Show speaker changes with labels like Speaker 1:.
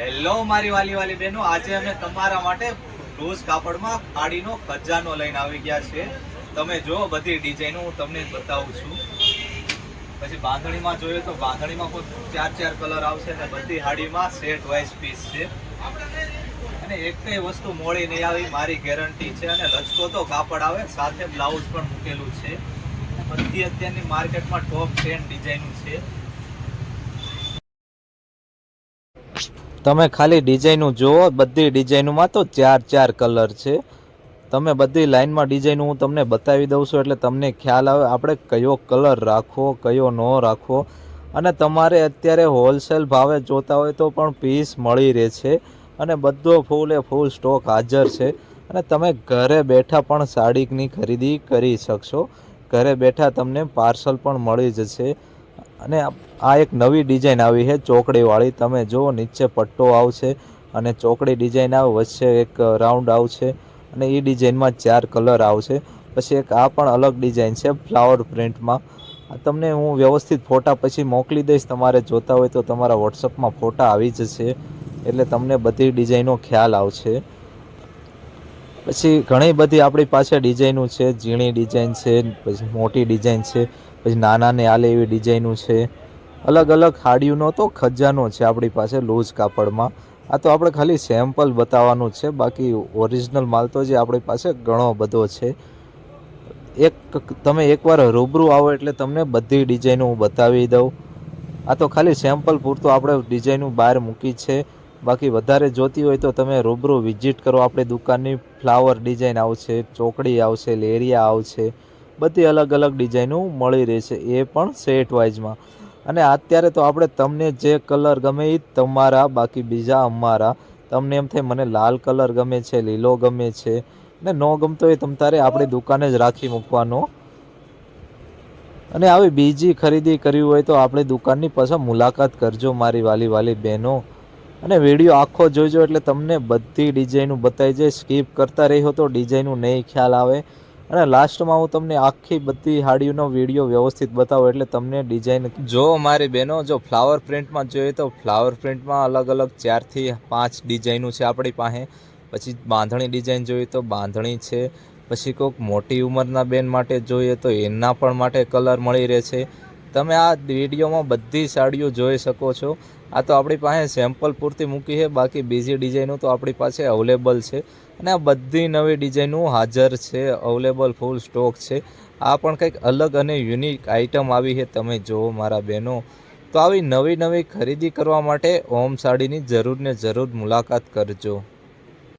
Speaker 1: Hello મારી વાલી વાલી બહેનો. આજે અમે તમારા માટે લૂઝ કાપડમાં ખાડીનો ખજાનો લઈને આવી ગયા છે તમે જો બધી ડિઝાઇનો હું તમને બતાવું છું. પછી બાંધણીમાં જોઈએ તો બાંધણીમાં કોઈ ચાર ચાર કલર આવશે ને બધી હાડીમાં સેટ વાઇઝ પીસ છે. અને એક કઈ વસ્તુ મોડી નહીં આવી, મારી ગેરંટી છે. અને લચકો તો કાપડ આવે, સાથે બ્લાઉઝ પણ મૂકેલું છે. બધી અત્યારની માર્કેટમાં ટોપ ટેન ડિઝાઇનું છે. તમે ખાલી ડિઝાઇનું જુઓ, બધી ડિઝાઇનોમાં તો ચાર ચાર કલર છે. તમે બધી લાઇનમાં ડિઝાઇન હું તમને બતાવી દઉં છું, એટલે તમને ખ્યાલ આવે આપણે કયો કલર રાખવો, કયો ન રાખવો. અને તમારે અત્યારે હોલસેલ ભાવે જોતા હોય તો પણ પીસ મળી રહે છે. અને બધો ફૂલ એ ફૂલ સ્ટોક હાજર છે. અને તમે ઘરે બેઠા પણ સાડીની ખરીદી કરી શકશો. ઘરે બેઠા તમને પાર્સલ પણ મળી જશે. અને આ એક નવી ડિઝાઇન આવી છે, ચોકડીવાળી. તમે જુઓ, નીચે પટ્ટો આવશે અને ચોકડી ડિઝાઇન આવે, વચ્ચે એક રાઉન્ડ આવશે અને એ ડિઝાઇનમાં ચાર કલર આવશે. પછી એક આ પણ અલગ ડિઝાઇન છે, ફ્લાવર પ્રિન્ટમાં. તમને હું વ્યવસ્થિત ફોટા પછી મોકલી દઈશ, તમારે જોતા હોય તો તમારા વોટ્સઅપમાં ફોટા આવી જશે. એટલે તમને બધી ડિઝાઇનો ખ્યાલ આવશે. પછી ઘણી બધી આપણી પાસે ડિઝાઇનો છે, ઝીણી ડિઝાઇન છે, પછી મોટી ડિઝાઇન છે. પછી નાના ને આલે એવી ડિઝાઇનું છે. અલગ અલગ હાડીઓનો તો ખજાનો છે આપણી પાસે લૂઝ કાપડમાં. આ તો આપણે ખાલી સેમ્પલ બતાવવાનું છે. બાકી ઓરિજિનલ માલ તો જે આપણી પાસે ઘણો બધો છે. એક તમે એકવાર રૂબરૂ આવો એટલે તમને બધી ડિઝાઇનો હું બતાવી દઉં. આ તો ખાલી સેમ્પલ પૂરતું આપણે ડિઝાઇનો બહાર મૂકી છે. બાકી વધારે જોતી હોય તો તમે રૂબરૂ વિઝિટ કરો. આપણી દુકાનની ફ્લાવર ડિઝાઇન આવશે, ચોકડી આવશે, લેરિયા આવશે. બધી અલગ અલગ ડિઝાઇનો મળી રહેશે એ પણ સેટ વાઇઝમાં અને અત્યારે તો આપણે તમને જે કલર ગમે એ તમારા, બાકી બીજા અમારા. તમને એમ થાય મને લાલ કલર ગમે છે, લીલો ગમે છે, ને ન ગમતો એ તમ તારે આપણી દુકાને જ રાખી મૂકવાનો. અને આવી બીજી ખરીદી કરવી હોય તો આપણી દુકાનની પાછા મુલાકાત કરજો, મારી વાલી વાલી બહેનો. અને વીડિયો આખો જોઈજો એટલે તમને બધી ડિઝાઇનો બતાવી જાય. સ્કીપ કરતા રહ્યો તો ડિઝાઇનો નહીં ખ્યાલ આવે. અને લાસ્ટમાં હું તમને આખી બધી હાડીઓનો વીડિયો વ્યવસ્થિત બતાવું એટલે તમને ડિઝાઇન જો મારી બહેનો, જો ફ્લાવર પ્રિન્ટમાં જોઈએ તો ફ્લાવર પ્રિન્ટમાં અલગ અલગ ચારથી પાંચ ડિઝાઇનો છે આપણી પાસે. પછી બાંધણી ડિઝાઇન જોઈએ તો બાંધણી છે. પછી કોઈક મોટી ઉંમરના બેન માટે જોઈએ તો એના પણ માટે કલર મળી રહે છે. તમે આ વિડીયોમાં બધી સાડીઓ જોઈ શકો છો. આ તો આપણી પાસે સેમ્પલ પૂરતી મૂકી છે, બાકી બીજી ડિઝાઇનો તો આપણી પાસે અવેલેબલ છે. અને આ બધી નવી ડિઝાઇનો હાજર છે અવેલેબલ ફૂલ સ્ટોક છે. આ પણ કંઈક અલગ અને યુનિક આઇટમ આવી છે, તમે જુઓ મારા બહેનો. તો આવી નવી નવી ખરીદી કરવા માટે ઓમ સાડીની જરૂર ને જરૂર મુલાકાત કરજો.